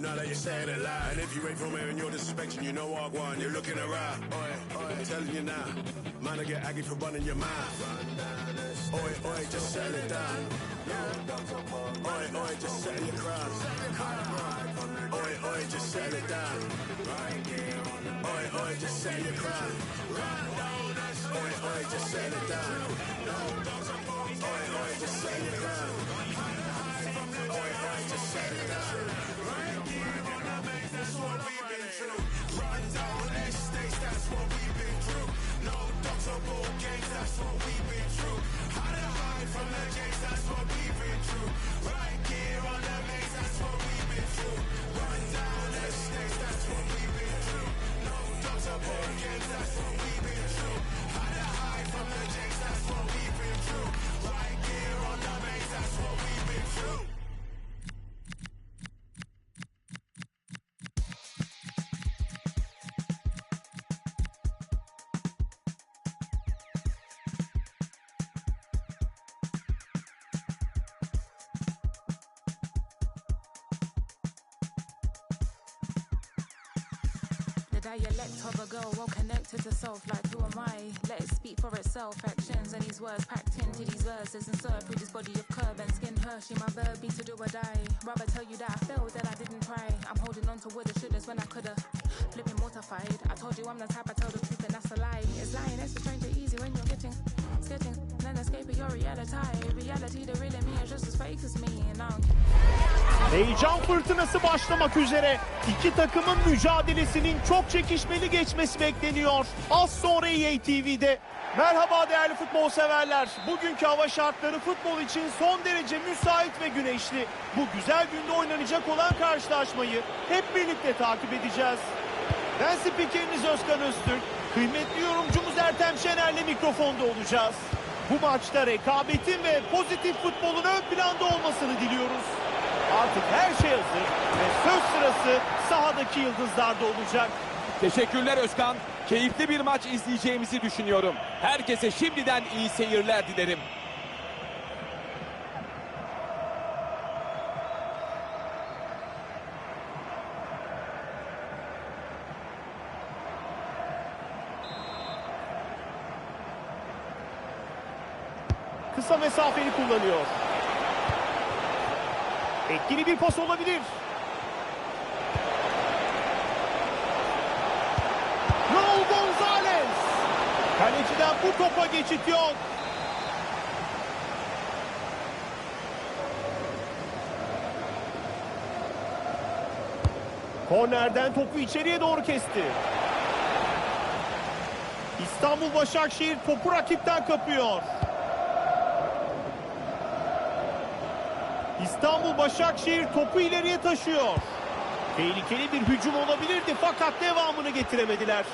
you know that you're saying a lie. And if you ain't from here and you're disrespecting, you know I want. You're looking around. Oi, oi, I'm telling you now. Man, I get aggy for running your mouth. Oi, oi, just settle it down. Oi, oi, just settle your crown. Oi, oi, just settle it down. Oi, oi, just settle your crown. Oi, oi, just settle it down. Oi, oi, just settle your crown. The dialect of a girl well connected to self, like who am I? Let it speak for itself. Actions and these words packed into these verses and served through this body of curve and skin Hershey. My verb be to do or die. Rather tell you that I failed, that I didn't try. I'm holding on to woulda, shouldas when I coulda. Flipping mortified. I told you I'm the type I tell the truth and that's a lie. It's lying, it's a stranger easy when you're getting, sketching. Then escaping your reality. Reality, the real me is just as fake as me. Heyecan fırtınası başlamak üzere. İki takımın mücadelesinin çok çekişmeli geçmesi bekleniyor. Az sonra EA TV'de. Merhaba değerli futbol severler. Bugünkü hava şartları futbol için son derece müsait ve güneşli. Bu güzel günde oynanacak olan karşılaşmayı hep birlikte takip edeceğiz. Ben spikeriniz Özkan Öztürk. Kıymetli yorumcumuz Ertem Şener'le mikrofonda olacağız. Bu maçta rekabetin ve pozitif futbolun ön planda olmasını diliyoruz. Artık her şey hazır ve söz sırası sahadaki yıldızlarda olacak. Teşekkürler Özkan. Keyifli bir maç izleyeceğimizi düşünüyorum. Herkese şimdiden iyi seyirler dilerim. Kısa mesafeli kullanıyor. Etkili bir pas olabilir. Raul Gonzalez. Kaleciden bu topa geçit yok. Kornerden topu içeriye doğru kesti. İstanbul Başakşehir topu rakipten kapıyor. İstanbul Başakşehir topu ileriye taşıyor. Tehlikeli bir hücum olabilirdi fakat devamını getiremediler.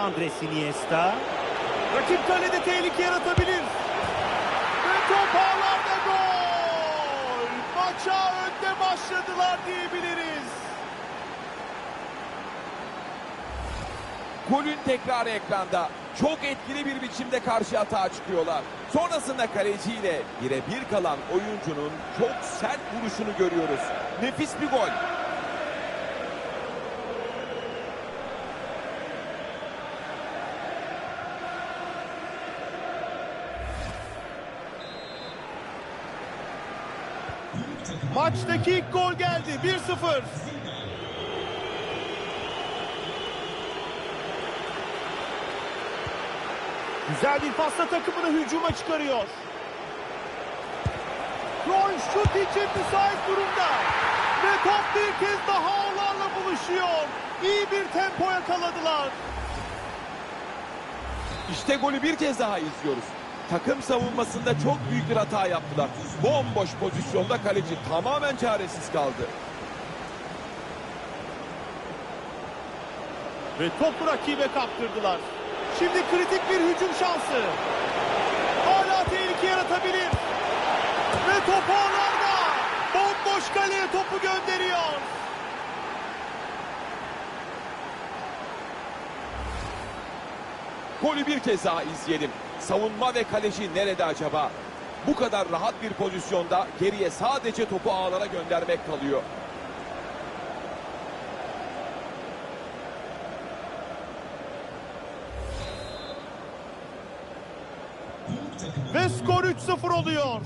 Andres Iniesta. Rakip kalede tehlike yaratabilir. Ve top ağlarda gol. Maça önde başladılar diyebiliriz. Golün tekrarı ekranda. Çok etkili bir biçimde karşı atağa çıkıyorlar. Sonrasında kaleciyle birebir kalan oyuncunun çok sert vuruşunu görüyoruz. Nefis bir gol. Maçtaki ilk gol geldi. 1-0. Güzel bir pasla takımını hücuma çıkarıyor. Gol şut için müsait durumda. Ve top bir kez daha ağlarla buluşuyor. İyi bir tempo yakaladılar. İşte golü bir kez daha izliyoruz. Takım savunmasında çok büyük bir hata yaptılar. Bomboş pozisyonda kaleci tamamen çaresiz kaldı. Ve topu rakibe kaptırdılar. Şimdi kritik bir hücum şansı. Hala tehlike yaratabilir. Ve top ağlarda. Bomboş kaleye topu gönderiyor. Golü bir kez daha izleyelim. Savunma ve kaleci nerede acaba? Bu kadar rahat bir pozisyonda geriye sadece topu ağlara göndermek kalıyor. Ve skor 3-0 oluyor.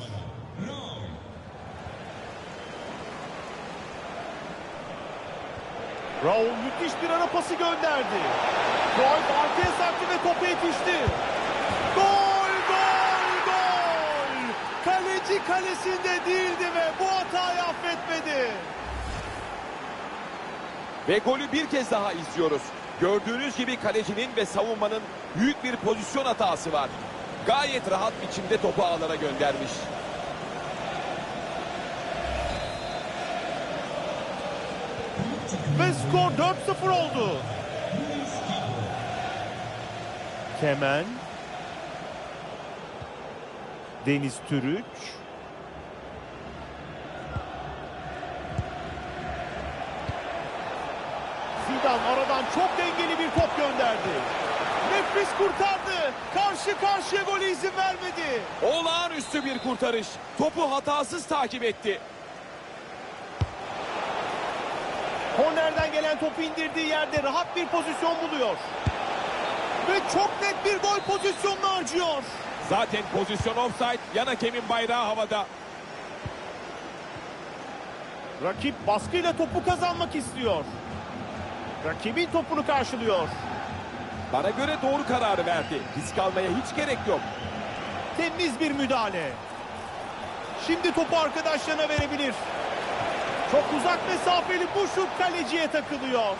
Raul müthiş bir ara pası gönderdi. Cruyff arkaya sarktı ve topa yetişti. Gol, gol, gol! Kaleci kalesinde değildi ve bu hatayı affetmedi. Ve golü bir kez daha izliyoruz. Gördüğünüz gibi kalecinin ve savunmanın büyük bir pozisyon hatası var. Gayet rahat biçimde topu ağlara göndermiş. Ve skor 4-0 oldu. Kemen. Deniz Türüç. Zidane aradan çok dengeli bir top gönderdi. Nefis kurtardı. Karşı karşıya gole izin vermedi. Olağanüstü bir kurtarış. Topu hatasız takip etti. Kornerden gelen topu indirdiği yerde rahat bir pozisyon buluyor. Ve çok net bir gol pozisyonunu harcıyor. Zaten pozisyon offside, yan hakemin bayrağı havada. Rakip baskıyla topu kazanmak istiyor. Rakibin topunu karşılıyor. Bana göre doğru kararı verdi. Risk almaya hiç gerek yok. Temiz bir müdahale. Şimdi topu arkadaşlarına verebilir. Çok uzak mesafeli bu şut kaleciye takılıyor.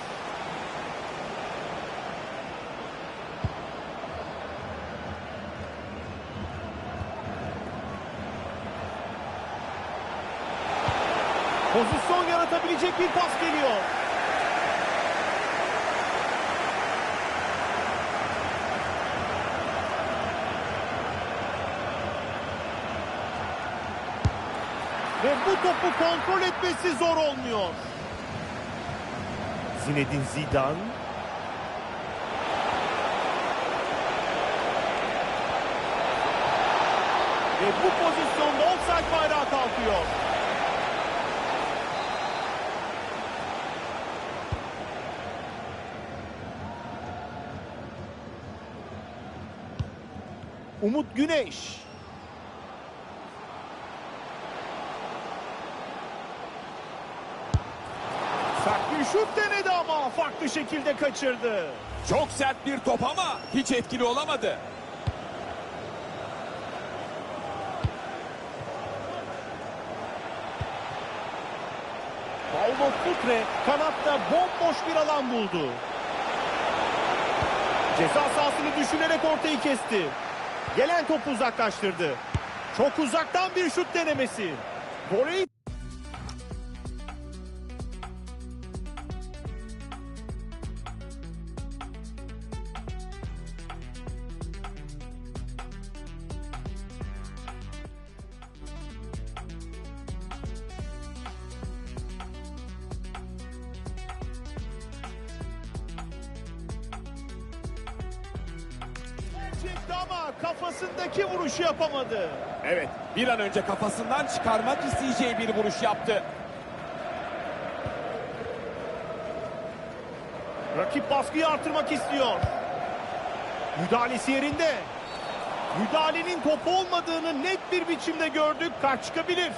Pozisyon yaratabilecek bir pas geliyor. Ve bu topu kontrol etmesi zor olmuyor. Zinedine Zidane. Ve bu pozisyonda offside bayrağı kalkıyor. Umut Güneş. Sert bir şut denedi ama farklı şekilde kaçırdı. Çok sert bir top ama hiç etkili olamadı. Paulo Futre kanatta bomboş bir alan buldu. Ceza sahasını düşünerek ortayı kesti. Gelen topu uzaklaştırdı. Çok uzaktan bir şut denemesi. Voleyi çekti ama kafasındaki vuruşu yapamadı. Evet, bir an önce kafasından çıkarmak isteyeceği bir vuruş yaptı. Rakip baskıyı artırmak istiyor. Müdahalesi yerinde. Müdahalenin top olmadığını net bir biçimde gördük. Kart çıkabilir.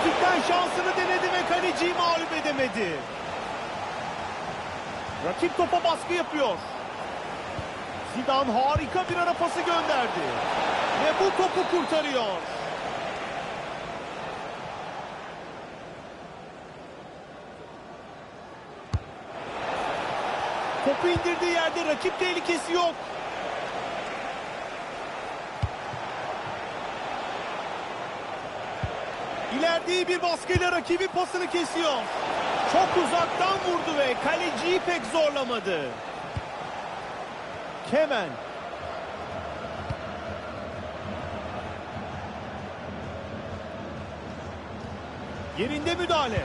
Frikikten şansını denedi ve kaleciyi mağlup edemedi. Rakip topa baskı yapıyor. Zidane harika bir ara pası gönderdi. Ve bu topu kurtarıyor. Topu indirdiği yerde rakip tehlikesi yok. İleride iyi bir baskıyla rakibi pasını kesiyor. Çok uzaktan vurdu ve kaleciyi pek zorlamadı. Kemen. Yerinde müdahale.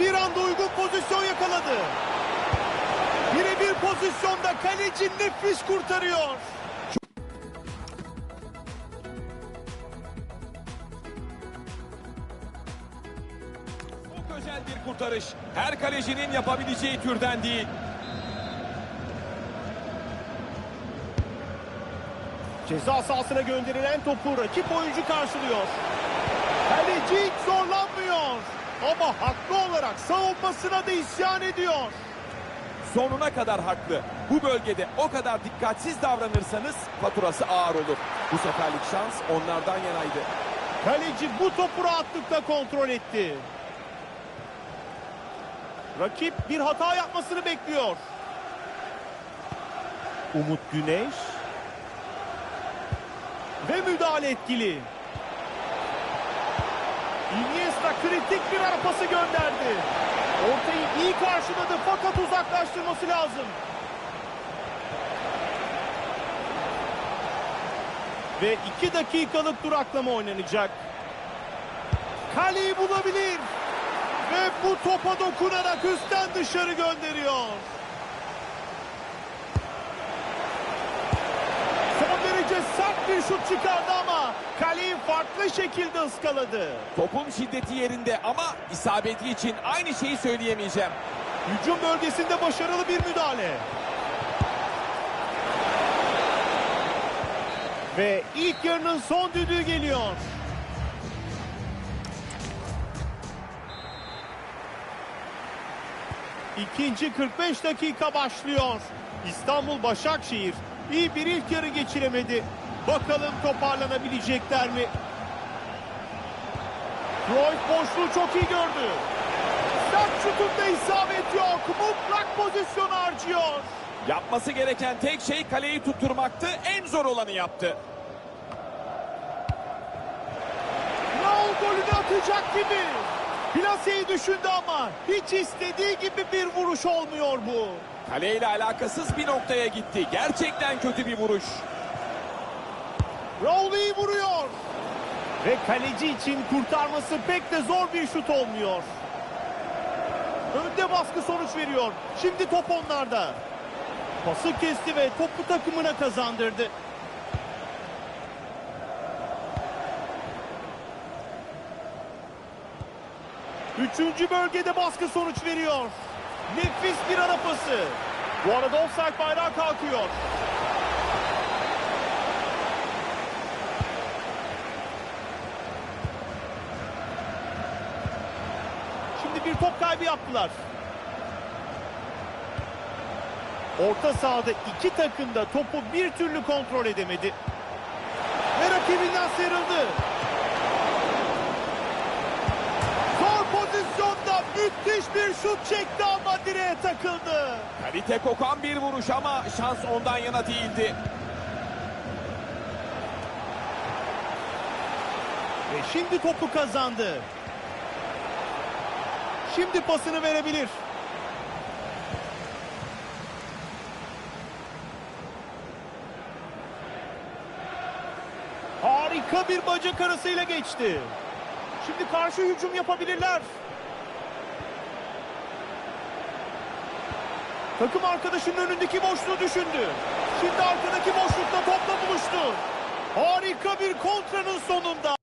Bir anda uygun pozisyon yakaladı. Birebir pozisyonda kaleci nefis kurtarıyor. Çok özel bir kurtarış. Her kalecinin yapabileceği türden değil. Ceza sahasına gönderilen topu rakip oyuncu karşılıyor. Kaleci hiç zorlanmıyor. Ama haklı olarak savunmasına da isyan ediyor. Sonuna kadar haklı. Bu bölgede o kadar dikkatsiz davranırsanız faturası ağır olur. Bu seferlik şans onlardan yanaydı. Kaleci bu topu rahatlıkla kontrol etti. Rakip bir hata yapmasını bekliyor. Umut Güneş. Ve müdahale etkili. Iniesta kritik bir ara pası gönderdi. Ortayı iyi karşıladı fakat uzaklaştırması lazım. Ve iki dakikalık duraklama oynanacak. Kaleyi bulabilir. Ve bu topa dokunarak üstten dışarı gönderiyor. Son derece sert bir şut çıkardı ama kaleyi farklı şekilde ıskaladı. Topun şiddeti yerinde ama isabeti için aynı şeyi söyleyemeyeceğim. Hücum bölgesinde başarılı bir müdahale. Ve ilk yarının son düdüğü geliyor. İkinci 45 dakika başlıyor. İstanbul Başakşehir iyi bir ilk yarı geçiremedi. Bakalım toparlanabilecekler mi? Cruyff boşluğu çok iyi gördü. Sert şutunda isabet yok. Mutlak pozisyon harcıyor. Yapması gereken tek şey kaleyi tutturmaktı. En zor olanı yaptı. Raul golünü atacak gibi. Plaseyi düşündü ama hiç istediği gibi bir vuruş olmuyor bu. Kaleyle alakasız bir noktaya gitti. Gerçekten kötü bir vuruş. İyi vuruyor. Ve kaleci için kurtarması pek de zor bir şut olmuyor. Önde baskı sonuç veriyor. Şimdi top onlarda. Pası kesti ve topu takımına kazandırdı. Üçüncü bölgede baskı sonuç veriyor. Nefis bir ara pası. Bu arada offside bayrağı kalkıyor. Şimdi bir top kaybı yaptılar. Orta sahada iki takım da topu bir türlü kontrol edemedi. Ve rakibinden sıyrıldı. Zor pozisyonda müthiş bir şut çekti ama direğe takıldı. Kalite kokan bir vuruş ama şans ondan yana değildi. Ve şimdi topu kazandı. Şimdi pasını verebilir. Harika bir bacak arasıyla geçti. Şimdi karşı hücum yapabilirler. Takım arkadaşının önündeki boşluğu düşündü. Şimdi arkadaki boşlukta topla buluştu. Harika bir kontranın sonunda.